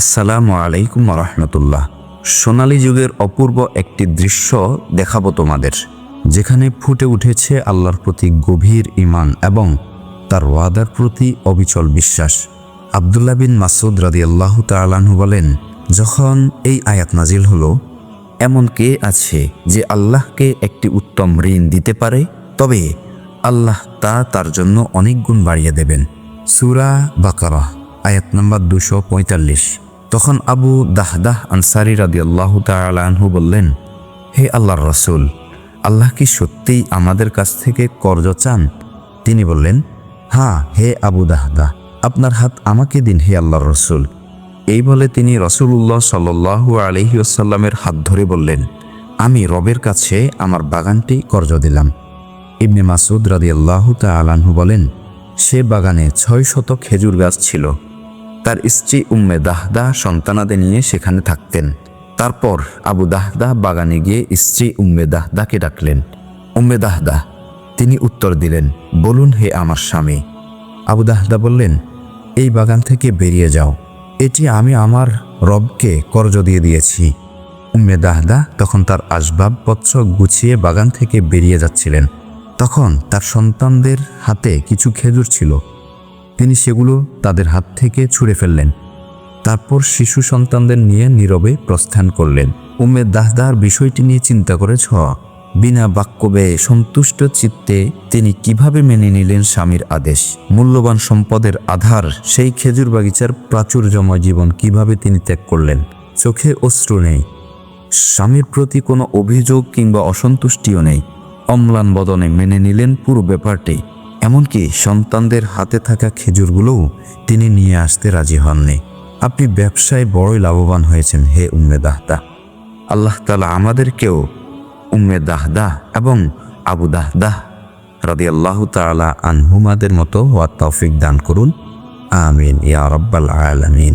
আসসালামু আলাইকুম রহমতুল্লাহ। সোনালী যুগের অপূর্ব একটি দৃশ্য দেখাবো তোমাদের, যেখানে ফুটে উঠেছে আল্লাহর প্রতি গভীর ইমান এবং তার ওয়াদার প্রতি অবিচল বিশ্বাস। আবদুল্লাহ বিন মাসুদ রাদি আল্লাহ তালাহু বলেন, যখন এই আয়াত নাজিল হলো, এমন কে আছে যে আল্লাহকে একটি উত্তম ঋণ দিতে পারে? তবে আল্লাহ তা তার জন্য অনেক গুণ বাড়িয়ে দেবেন। সুরা বাকারা, আয়াত নম্বর দুশো পঁয়তাল্লিশ। তখন আবু দাহদাহ আনসারি রাদি আল্লাহ তালাহু বললেন, হে আল্লাহর রসুল, আল্লাহ কি সত্যিই আমাদের কাছ থেকে কর্জ চান? তিনি বললেন হ্যাঁ হে আবু দাহদা আপনার হাত আমাকে দিন, হে আল্লাহর রসুল। এই বলে তিনি রসুল্লাহ সাল্লু আলহিউসাল্লামের হাত ধরে বললেন, আমি রবের কাছে আমার বাগানটি কর্জ দিলাম। ইবনে মাসুদ রাদি আল্লাহ তালাহু বলেন, সে বাগানে ছয় শত খেজুর গাছ ছিল। তার স্ত্রী উম্মে দাহদা সন্তানাদের নিয়ে সেখানে থাকতেন। তারপর আবু দাহদা বাগানে গিয়ে স্ত্রী উম্মে দাহদাকে ডাকলেন। উম্মে দাহদা, তিনি উত্তর দিলেন, বলুন হে আমার স্বামী। আবু দাহদা বললেন, এই বাগান থেকে বেরিয়ে যাও। এটি আমি আমার রবকে কর্জ দিয়ে দিয়েছি। উম্মে দাহদা তখন তার আসবাবপত্র গুছিয়ে বাগান থেকে বেরিয়ে যাচ্ছিলেন। তখন তার সন্তানদের হাতে কিছু খেজুর ছিল। তিনি সেগুলো তাদের হাত থেকে ছুঁড়ে ফেললেন। তারপর শিশু সন্তানদের নিয়ে নীরবে প্রস্থান করলেন। উম্মে দাহদার বিষয়টি নিয়ে চিন্তা করেছ? বিনা বাক্যবে সন্তুষ্ট চিত্তে তিনি কীভাবে মেনে নিলেন স্বামীর আদেশ? মূল্যবান সম্পদের আধার, সেই খেজুর বাগিচার প্রাচুর্যময় জীবন কীভাবে তিনি ত্যাগ করলেন? চোখে অশ্রু নেই। স্বামীর প্রতি কোনো অভিযোগ কিংবা অসন্তুষ্টিও নেই। অম্লান বদনে মেনে নিলেন পুরো ব্যাপারটি। এমনকি সন্তানদের হাতে থাকা খেজুরগুলোও তিনি নিয়ে আসতে রাজি হননি। আপনি ব্যবসায় বড়ই লাভবান হয়েছেন হে উম্মে দাহদা। আল্লাহ তালা আমাদেরকেও উম্মে দাহদা এবং আবু দাহদাহ রাদি আল্লাহ তালা আনহুমাদের মতো হওয়ার তৌফিক দান করুন। আমিন, ইয়া রব্বাল আলামিন।